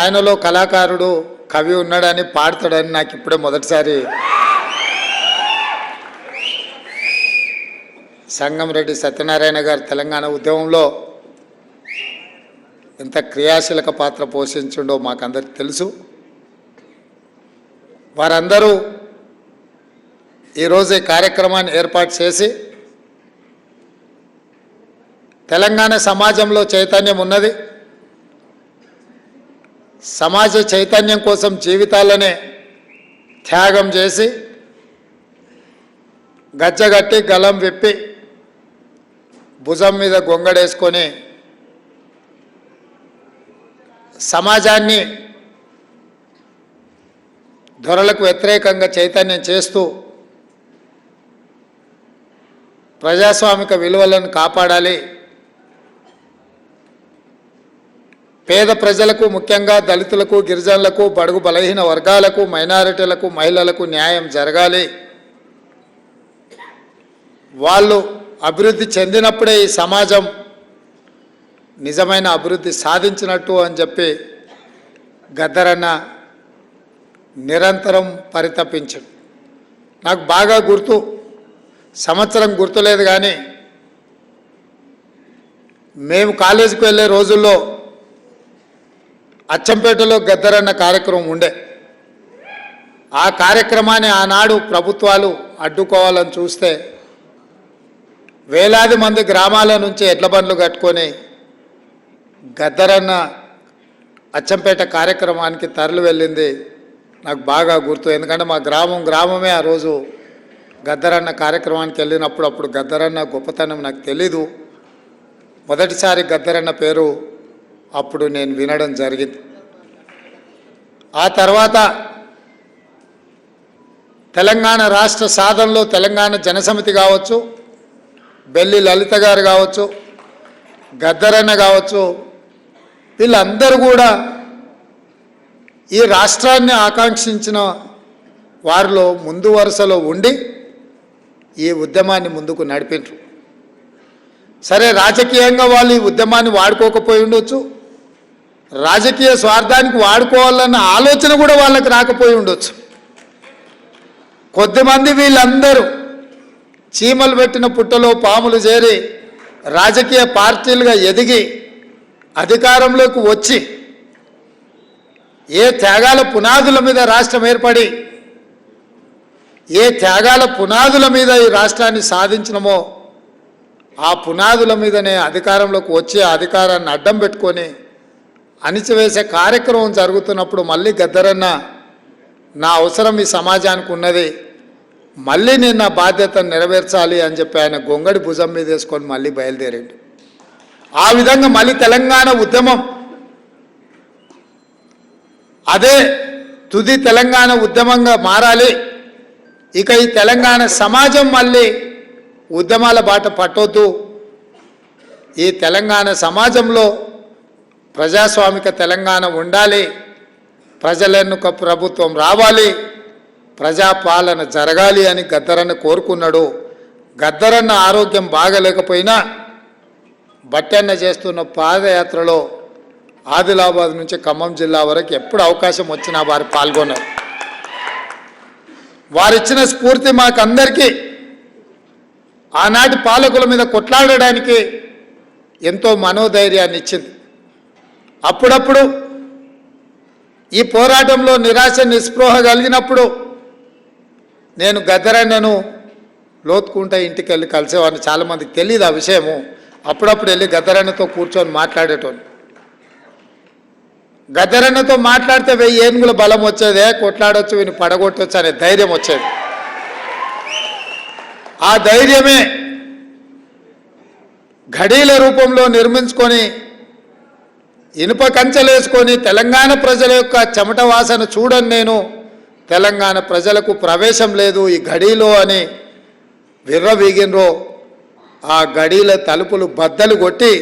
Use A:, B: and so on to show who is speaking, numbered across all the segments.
A: ఆయనలో కళాకారుడు కవి ఉన్నాడని పాడతాడని నాకు ఇప్పుడే మొదటిసారి సంగంరెడ్డి సత్యనారాయణ గారు తెలంగాణ ఉద్యమంలో ఎంత క్రియాశీలక పాత్ర పోషించుండో మాకందరికి తెలుసు. వారందరూ ఈరోజు ఈ కార్యక్రమాన్ని ఏర్పాటు చేసి తెలంగాణ సమాజంలో చైతన్యం ఉన్నది. సమాజ చైతన్యం కోసం జీవితాలనే త్యాగం చేసి గజ్జగట్టి గలం విప్పి భుజం మీద గొంగడేసుకొని సమాజాన్ని దొరలకు వ్యతిరేకంగా చైతన్యం చేస్తూ ప్రజాస్వామిక విలువలను కాపాడాలి. పేద ప్రజలకు ముఖ్యంగా దళితులకు గిరిజనులకు బడుగు బలహీన వర్గాలకు మైనారిటీలకు మహిళలకు న్యాయం జరగాలి. వాళ్ళు అభివృద్ధి చెందినప్పుడే ఈ సమాజం నిజమైన అభివృద్ధి సాధించినట్టు అని చెప్పి గద్దరన్న నిరంతరం పరితపించడు. నాకు బాగా గుర్తు సంవత్సరం గుర్తులేదు కానీ మేము కాలేజీకి వెళ్ళే రోజుల్లో అచ్చంపేటలో గద్దరన్న కార్యక్రమం ఉండే. ఆ కార్యక్రమాన్ని ఆనాడు ప్రభుత్వాలు అడ్డుకోవాలని చూస్తే వేలాది మంది గ్రామాల నుంచి ఎడ్ల బండ్లు కట్టుకొని గద్దరన్న అచ్చంపేట కార్యక్రమానికి తరలి వెళ్ళింది నాకు బాగా గుర్తు. ఎందుకంటే మా గ్రామం గ్రామమే ఆ రోజు గద్దరన్న కార్యక్రమానికి వెళ్ళినప్పుడు అప్పుడు గద్దరన్న గొప్పతనం నాకు తెలీదు. మొదటిసారి గద్దరన్న పేరు అప్పుడు నేను వినడం జరిగింది. ఆ తర్వాత తెలంగాణ రాష్ట్ర సాధనలో తెలంగాణ జనసమితి కావచ్చు బెల్లి లలిత గారు కావచ్చు గద్దరన్న కావచ్చు వీళ్ళందరూ కూడా ఈ రాష్ట్రాన్ని ఆకాంక్షించిన వారిలో ముందు వరుసలో ఉండి ఈ ఉద్యమాన్ని ముందుకు నడిపించరు సరే రాజకీయంగా వాళ్ళు ఈ ఉద్యమాన్ని వాడుకోకపోయి ఉండొచ్చు. రాజకీయ స్వార్థానికి వాడుకోవాలన్న ఆలోచన కూడా వాళ్ళకి రాకపోయి ఉండొచ్చు. కొద్దిమంది వీళ్ళందరూ చీమలు పెట్టిన పుట్టలో పాములు చేరి రాజకీయ పార్టీలుగా ఎదిగి అధికారంలోకి వచ్చి ఏ త్యాగాల పునాదుల మీద రాష్ట్రం ఏర్పడి ఏ త్యాగాల పునాదుల మీద ఈ రాష్ట్రాన్ని సాధించినమో ఆ పునాదుల మీదనే అధికారంలోకి వచ్చి ఆ అధికారాన్ని అడ్డం పెట్టుకొని అణిచివేసే కార్యక్రమం జరుగుతున్నప్పుడు మళ్ళీ గద్దరన్న నా అవసరం ఈ సమాజానికి ఉన్నది. మళ్ళీ నేను నా బాధ్యతను నెరవేర్చాలి అని చెప్పి ఆయన గొంగడి భుజం మీద వేసుకొని మళ్ళీ బయలుదేరాడు. ఆ విధంగా మళ్ళీ తెలంగాణ ఉద్యమం. అదే తుది తెలంగాణ ఉద్యమంగా మారాలి. ఇక ఈ తెలంగాణ సమాజం మళ్ళీ ఉద్యమాల బాట పట్టొద్దు. ఈ తెలంగాణ సమాజంలో ప్రజాస్వామిక తెలంగాణ ఉండాలి. ప్రజలెన్నుక ప్రభుత్వం రావాలి. ప్రజాపాలన జరగాలి అని గద్దరన్న కోరుకున్నాడు. గద్దరన్న ఆరోగ్యం బాగలేకపోయినా బట్టన్న చేస్తున్న పాదయాత్రలో ఆదిలాబాద్ నుంచి ఖమ్మం జిల్లా వరకు ఎప్పుడు అవకాశం వచ్చినా వారు పాల్గొన్నారు వారిచ్చిన స్ఫూర్తి మాకందరికీ ఆనాటి పాలకుల మీద కొట్లాడడానికి ఎంతో మనోధైర్యాన్ని ఇచ్చింది అప్పుడప్పుడు ఈ పోరాటంలో నిరాశ నిస్పృహ కలిగినప్పుడు నేను గద్దరన్నను లోతుకుంటే ఇంటికి వెళ్ళి కలిసేవాడిని. చాలామందికి తెలియదు ఆ విషయము. అప్పుడప్పుడు వెళ్ళి గద్దరన్నతో కూర్చొని మాట్లాడేటోని గద్దరన్నతో మాట్లాడితే వెయ్యి ఏనుగుల బలం వచ్చేదే. కొట్లాడొచ్చు వీని పడగొట్టొచ్చు అనే ధైర్యం వచ్చేది. ఆ ధైర్యమే ఘడీల రూపంలో నిర్మించుకొని ఇనుప కంచెలేసుకొని తెలంగాణ ప్రజల యొక్క చెమట వాసన చూడను నేను. తెలంగాణ ప్రజలకు ప్రవేశం లేదు ఈ గడిలో అని విర్రవీగినరో ఆ గడీల తలుపులు బద్దలు కొట్టి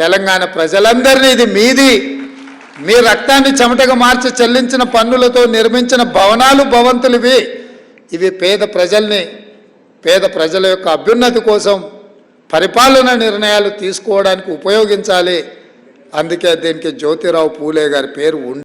A: తెలంగాణ ప్రజలందరినీ ఇది మీది. మీ రక్తాన్ని చెమటగా మార్చి చెల్లించిన పన్నులతో నిర్మించిన భవనాలు భవంతులు ఇవి ఇవి పేద ప్రజల్ని పేద ప్రజల యొక్క అభ్యున్నతి కోసం పరిపాలన నిర్ణయాలు తీసుకోవడానికి ఉపయోగించాలి. అందుకే దీనికి జ్యోతిరావు పూలే గారి పేరు ఉంది